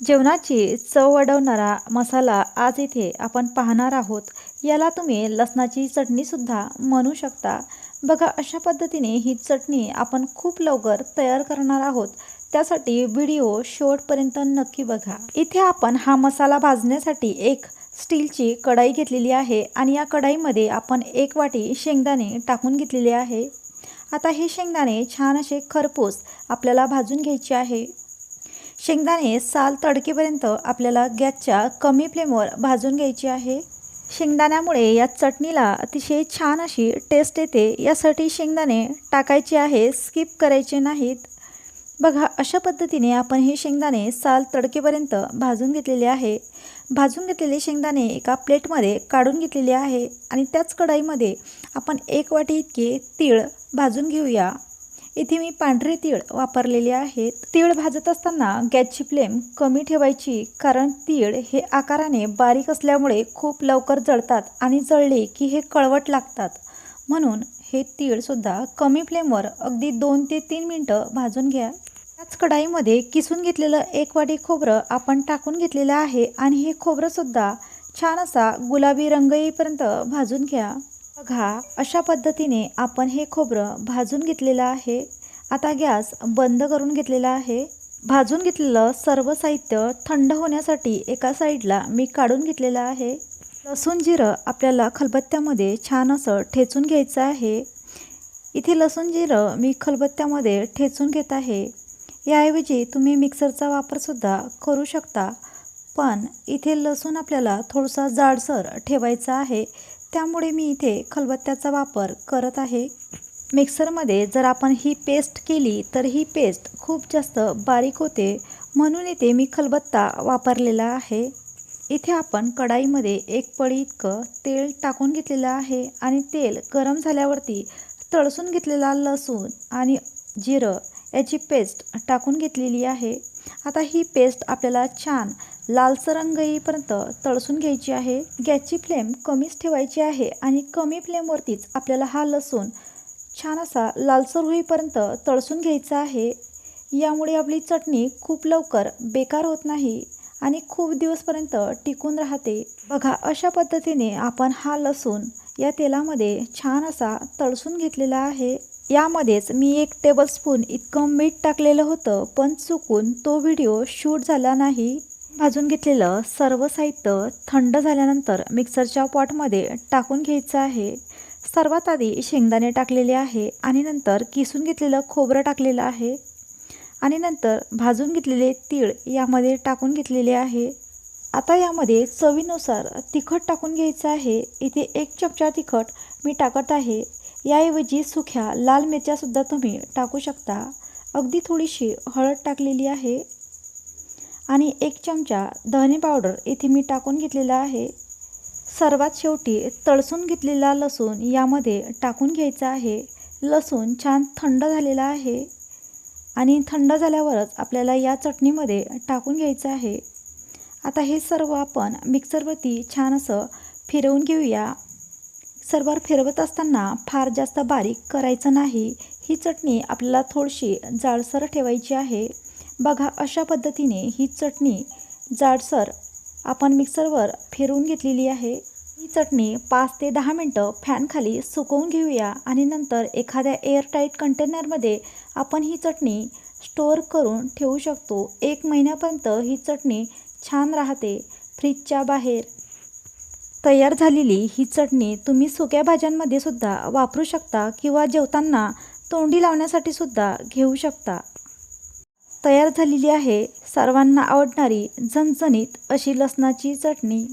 जेवणाची चव वाढवणारा मसाला आज इथे आपण पाहणार आहोत. याला तुम्ही लसणाची चटणीसुद्धा म्हणू शकता. बघा अशा पद्धतीने ही चटणी आपण खूप लवकर तयार करणार आहोत. त्यासाठी व्हिडिओ शेवटपर्यंत नक्की बघा. इथे आपण हा मसाला भाजण्यासाठी एक स्टीलची कढाई घेतलेली आहे आणि या कढाईमध्ये आपण एक वाटी शेंगदाणे टाकून घेतलेले आहे. आता हे शेंगदाणे छान असे खरपूस आपल्याला भाजून घ्यायचे आहे. शेंगदाणे साल तडकेपर्यंत आपल्याला गॅसच्या कमी फ्लेमवर भाजून घ्यायची आहे. शेंगदाण्यामुळे या चटणीला अतिशय छान अशी टेस्ट येते. यासाठी शेंगदाणे टाकायचे आहे स्किप करायचे नाहीत. बघा अशा पद्धतीने आपण हे शेंगदाणे साल तडकेपर्यंत भाजून घेतलेले आहे. भाजून घेतलेले शेंगदाणे एका प्लेटमध्ये काढून घेतलेले आहे आणि त्याच कढाईमध्ये आपण एक वाटी इतके तीळ भाजून घेऊया. इथे मी पांढरे तीळ वापरलेले आहेत. तीळ भाजत असताना गॅसची फ्लेम कमी ठेवायची कारण तीळ हे आकाराने बारीक असल्यामुळे खूप लवकर जळतात आणि जळले की हे कळवट लागतात. म्हणून हे तीळसुद्धा कमी फ्लेमवर अगदी दोन ते तीन मिनटं भाजून घ्या. त्याच कढाईमध्ये किसून घेतलेलं एक वाटी खोबरं आपण टाकून घेतलेलं आहे आणि हे खोबरंसुद्धा छान असा गुलाबी रंग येईपर्यंत भाजून घ्या. बघा अशा पद्धतीने आपण हे खोबरं भाजून घेतलेलं आहे. आता गॅस बंद करून घेतलेला आहे. भाजून घेतलेलं सर्व साहित्य थंड होण्यासाठी एका साईडला मी काढून घेतलेलं आहे. लसूण जिरं आपल्याला खलबत्त्यामध्ये छान असं ठेचून घ्यायचं आहे. इथे लसूण जिरं मी खलबत्त्यामध्ये ठेचून घेत आहे. याऐवजी तुम्ही मिक्सरचा वापरसुद्धा करू शकता. पण इथे लसूण आपल्याला थोडासा जाडसर ठेवायचा आहे. त्यामुळे मी इथे खलबत्त्याचा वापर करत आहे. मिक्सरमध्ये जर आपण ही पेस्ट केली तर ही पेस्ट खूप जास्त बारीक होते. म्हणून इथे मी खलबत्ता वापरलेला आहे. इथे आपण कढाईमध्ये एक पळी इतकं तेल टाकून घेतलेलं आहे आणि तेल गरम झाल्यावरती तळसून घेतलेला लसूण आणि जिरं याची पेस्ट टाकून घेतलेली आहे. आता ही पेस्ट आपल्याला छान लालसर रंग येईपर्यंत तळसून घ्यायची आहे. गॅसची फ्लेम कमीच ठेवायची आहे आणि कमी फ्लेमवरतीच आपल्याला हा लसूण छान असा लालसर होईपर्यंत तळसून घ्यायचा आहे. यामुळे आपली चटणी खूप लवकर बेकार होत नाही आणि खूप दिवसपर्यंत टिकून राहते. बघा अशा पद्धतीने आपण हा लसूण या तेलामध्ये छान असा तळसून घेतलेला आहे. यामध्येच मी एक टेबलस्पून इतकं मीठ टाकलेलं होतं पण चुकून तो व्हिडिओ शूट झाला नाही. भाजून घेतलेलं सर्व साहित्य थंड झाल्यानंतर मिक्सरच्या पॉटमध्ये टाकून घ्यायचं आहे. सर्वात आधी शेंगदाणे टाकलेले आहे आणि नंतर किसून घेतलेलं खोबरं टाकलेलं आहे. आणि नंतर भाजून घेतलेले तीळ यामध्ये टाकून घेतलेले आहे. आता यामध्ये चवीनुसार तिखट टाकून घ्यायचं आहे. इथे एक चमचा तिखट मी टाकत आहे. याऐवजी सुख्या लाल मिरच्यासुद्धा तुम्ही टाकू शकता. अगदी थोडीशी हळद टाकलेली आहे. आणि एक चमचा धने पावडर इथे मी टाकून घेतलेला आहे. सर्वात शेवटी तळसून घेतलेला लसूण यामध्ये टाकून घ्यायचा आहे. लसूण छान थंड झालेला आहे आणि थंड झाल्यावरच आपल्याला या चटणीमध्ये टाकून घ्यायचं आहे. आता हे सर्व आपण मिक्सरवरती छान असं फिरवून घेऊया. सर्वर फिरवत असताना फार जास्त बारीक करायचं नाही. ही चटणी आपल्याला थोडीशी जाळसर ठेवायची आहे. बघा अशा पद्धतीने ही चटणी जाडसर आपण मिक्सरवर फिरवून घेतलेली आहे. ही चटणी पाच ते दहा मिनटं फॅनखाली सुकवून घेऊया आणि नंतर एखाद्या एअरटाईट कंटेनरमध्ये आपण ही चटणी स्टोअर करून ठेवू शकतो. एक महिन्यापर्यंत ही चटणी छान राहते. फ्रीजच्या बाहेर तयार झालेली ही चटणी तुम्ही सुक्या भाज्यांमध्ये सुद्धा वापरू शकता किंवा जेवताना तोंडी लावण्यासाठी सुद्धा घेऊ शकता. तयार झालेली आहे. सर्वांना आवडणारी झणझणीत अशी लसणाची चटणी.